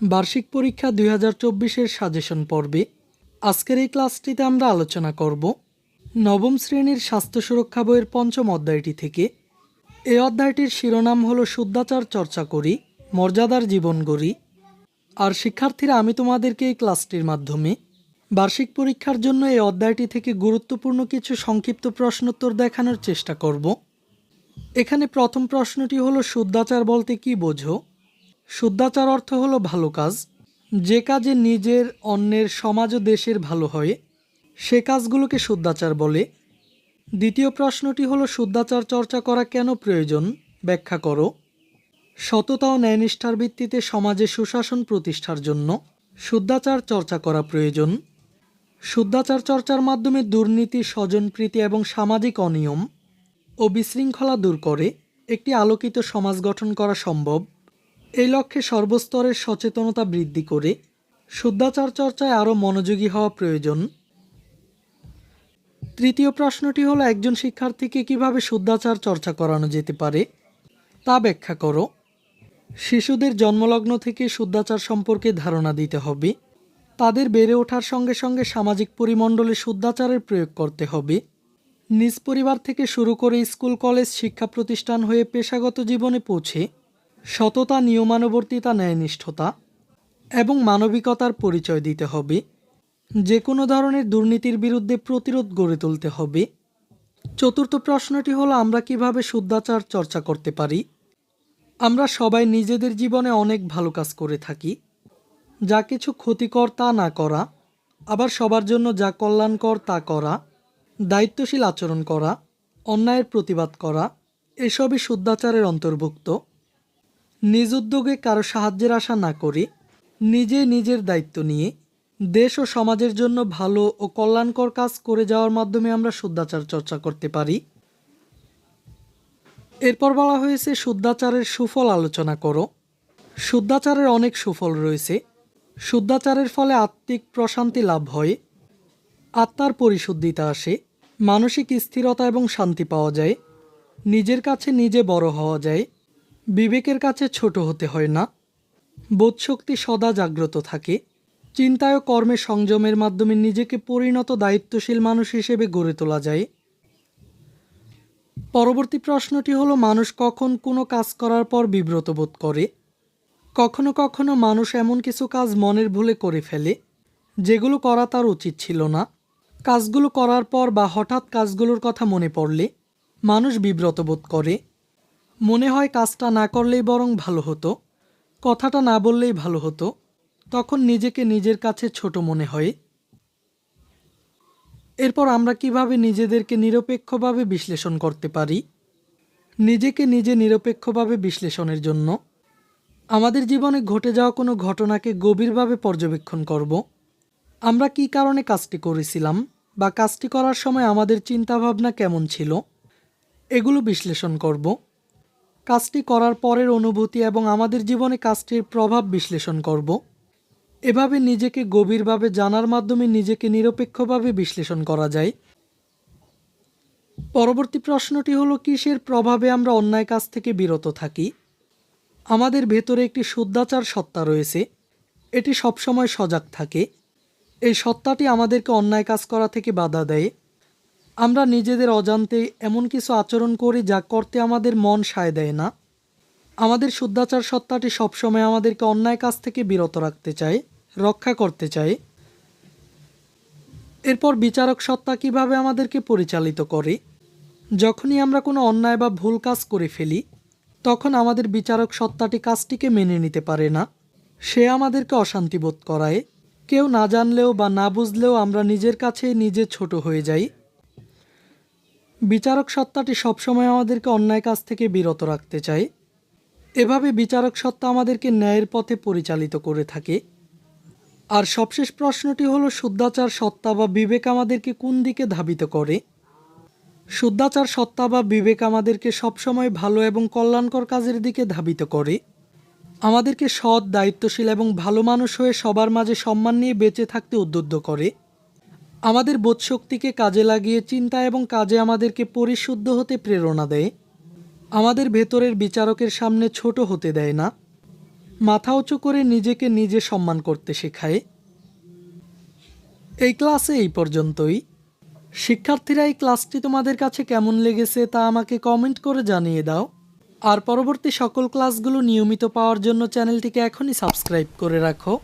বার্ষিক পরীক্ষা দুই হাজার চব্বিশের সাজেশন পর্বে। আজকের এই ক্লাসটিতে আমরা আলোচনা করব নবম শ্রেণির স্বাস্থ্য সুরক্ষা বইয়ের পঞ্চম অধ্যায়টি থেকে। এই অধ্যায়টির শিরোনাম হলো শুদ্ধাচার চর্চা করি, মর্যাদার জীবন গড়ি। আর শিক্ষার্থীরা, আমি তোমাদেরকে এই ক্লাসটির মাধ্যমে বার্ষিক পরীক্ষার জন্য এই অধ্যায়টি থেকে গুরুত্বপূর্ণ কিছু সংক্ষিপ্ত প্রশ্নোত্তর দেখানোর চেষ্টা করব। এখানে প্রথম প্রশ্নটি হলো, শুদ্ধাচার বলতে কি বোঝো? শুদ্ধাচার অর্থ হলো ভালো কাজ। যে কাজে নিজের অন্যের সমাজ ও দেশের ভালো হয়, সে কাজগুলোকে শুদ্ধাচার বলে। দ্বিতীয় প্রশ্নটি হলো, শুদ্ধাচার চর্চা করা কেন প্রয়োজন? ব্যাখ্যা করো। সততা ও ন্যায়নিষ্ঠার ভিত্তিতে সমাজে সুশাসন প্রতিষ্ঠার জন্য শুদ্ধাচার চর্চা করা প্রয়োজন। শুদ্ধাচার চর্চার মাধ্যমে দুর্নীতি, স্বজনপ্রীতি এবং সামাজিক অনিয়ম ও বিশৃঙ্খলা দূর করে। একটি আলোকিত সমাজ গঠন করা সম্ভব। এই লক্ষ্যে সর্বস্তরের সচেতনতা বৃদ্ধি করে শুদ্ধাচার চর্চায় আরও মনোযোগী হওয়া প্রয়োজন। তৃতীয় প্রশ্নটি হলো, একজন শিক্ষার্থীকে কীভাবে শুদ্ধাচার চর্চা করানো যেতে পারে তা ব্যাখ্যা করো। শিশুদের জন্মলগ্ন থেকে শুদ্ধাচার সম্পর্কে ধারণা দিতে হবে। তাদের বেড়ে ওঠার সঙ্গে সঙ্গে সামাজিক পরিমণ্ডলে শুদ্ধাচারের প্রয়োগ করতে হবে। নিজ পরিবার থেকে শুরু করে স্কুল, কলেজ, শিক্ষা প্রতিষ্ঠান হয়ে পেশাগত জীবনে পৌঁছে সততা, নিয়মানুবর্তিতা, ন্যায়নিষ্ঠতা এবং মানবিকতার পরিচয় দিতে হবে। যে কোনো ধরনের দুর্নীতির বিরুদ্ধে প্রতিরোধ গড়ে তুলতে হবে। চতুর্থ প্রশ্নটি হলো, আমরা কীভাবে শুদ্ধাচার চর্চা করতে পারি? আমরা সবাই নিজেদের জীবনে অনেক ভালো কাজ করে থাকি। যা কিছু ক্ষতিকর তা না করা, আবার সবার জন্য যা কল্যাণকর তা করা, দায়িত্বশীল আচরণ করা, অন্যায়ের প্রতিবাদ করা, এসবই শুদ্ধাচারের অন্তর্ভুক্ত। নিজ উদ্যোগে কারও সাহায্যের আশা না করে নিজে নিজের দায়িত্ব নিয়ে দেশ ও সমাজের জন্য ভালো ও কল্যাণকর কাজ করে যাওয়ার মাধ্যমে আমরা শুদ্ধাচার চর্চা করতে পারি। এরপর বলা হয়েছে, শুদ্ধাচারের সুফল আলোচনা করো। শুদ্ধাচারের অনেক সুফল রয়েছে। শুদ্ধাচারের ফলে আত্মিক প্রশান্তি লাভ হয়। আত্মার পরিশুদ্ধিতা আসে। মানসিক স্থিরতা এবং শান্তি পাওয়া যায়। নিজের কাছে নিজে বড় হওয়া যায়। বিবেকের কাছে ছোট হতে হয় না। বোধশক্তি সদা জাগ্রত থাকে। চিন্তায় ও কর্মে সংযমের মাধ্যমে নিজেকে পরিণত দায়িত্বশীল মানুষ হিসেবে গড়ে তোলা যায়। পরবর্তী প্রশ্নটি হলো, মানুষ কখন কোনো কাজ করার পর বিব্রত বোধ করে? কখনো কখনো মানুষ এমন কিছু কাজ মনের ভুলে করে ফেলে, যেগুলো করা তার উচিত ছিল না। কাজগুলো করার পর বা হঠাৎ কাজগুলোর কথা মনে পড়লে মানুষ বিব্রত বোধ করে। মনে হয় কাজটা না করলেই বরং ভালো হতো, কথাটা না বললেই ভালো হতো, তখন নিজেকে নিজের কাছে ছোট মনে হয়। এরপর আমরা কীভাবে নিজেদেরকে নিরপেক্ষভাবে বিশ্লেষণ করতে পারি? নিজেকে নিজে নিরপেক্ষভাবে বিশ্লেষণের জন্য আমাদের জীবনে ঘটে যাওয়া কোনো ঘটনাকে গভীরভাবে পর্যবেক্ষণ করব। আমরা কি কারণে কাজটি করেছিলাম বা কাজটি করার সময় আমাদের চিন্তাভাবনা কেমন ছিল, এগুলো বিশ্লেষণ করব। কাজটি করার পরের অনুভূতি এবং আমাদের জীবনে কাজটির প্রভাব বিশ্লেষণ করব। এভাবে নিজেকে গভীরভাবে জানার মাধ্যমে নিজেকে নিরপেক্ষভাবে বিশ্লেষণ করা যায়। পরবর্তী প্রশ্নটি হলো, কিসের প্রভাবে আমরা অন্যায় কাজ থেকে বিরত থাকি? আমাদের ভেতরে একটি শুদ্ধাচার সত্তা রয়েছে। এটি সবসময় সজাগ থাকে। এই সত্তাটি আমাদেরকে অন্যায় কাজ করা থেকে বাধা দেয়। আমরা নিজেদের অজান্তে এমন কিছু আচরণ করি যা করতে আমাদের মন সায় দেয় না। আমাদের শুদ্ধাচার সত্তাটি সবসময় আমাদেরকে অন্যায় কাজ থেকে বিরত রাখতে চায়, রক্ষা করতে চায়। এরপর বিচারক সত্তা কীভাবে আমাদেরকে পরিচালিত করে? যখনই আমরা কোনো অন্যায় বা ভুল কাজ করে ফেলি, তখন আমাদের বিচারক সত্তাটি কাজটিকে মেনে নিতে পারে না। সে আমাদেরকে অশান্তি বোধ করায়। কেউ না জানলেও বা না বুঝলেও আমরা নিজের কাছে নিজে ছোট হয়ে যাই। বিচারক সত্তাটি সবসময় আমাদেরকে অন্যায় কাজ থেকে বিরত রাখতে চায়। এভাবে বিচারক সত্তা আমাদেরকে ন্যায়ের পথে পরিচালিত করে থাকে। আর সবশেষ প্রশ্নটি হলো, শুদ্ধাচার সত্তা বা বিবেক আমাদেরকে কোন দিকে ধাবিত করে? শুদ্ধাচার সত্তা বা বিবেক আমাদেরকে সবসময় ভালো এবং কল্যাণকর কাজের দিকে ধাবিত করে। আমাদেরকে সৎ, দায়িত্বশীল এবং ভালো মানুষ হয়ে সবার মাঝে সম্মান নিয়ে বেঁচে থাকতে উদ্বুদ্ধ করে। আমাদের বোধশক্তিকে কাজে লাগিয়ে চিন্তা এবং কাজে আমাদেরকে পরিশুদ্ধ হতে প্রেরণা দেয়। আমাদের ভেতরের বিচারকের সামনে ছোট হতে দেয় না। মাথা উঁচু করে নিজেকে নিজে সম্মান করতে শেখায়। এই ক্লাসে এই পর্যন্তই। শিক্ষার্থীরা, এই ক্লাসটি তোমাদের কাছে কেমন লেগেছে তা আমাকে কমেন্ট করে জানিয়ে দাও। আর পরবর্তী সকল ক্লাসগুলো নিয়মিত পাওয়ার জন্য চ্যানেলটিকে এখনই সাবস্ক্রাইব করে রাখো।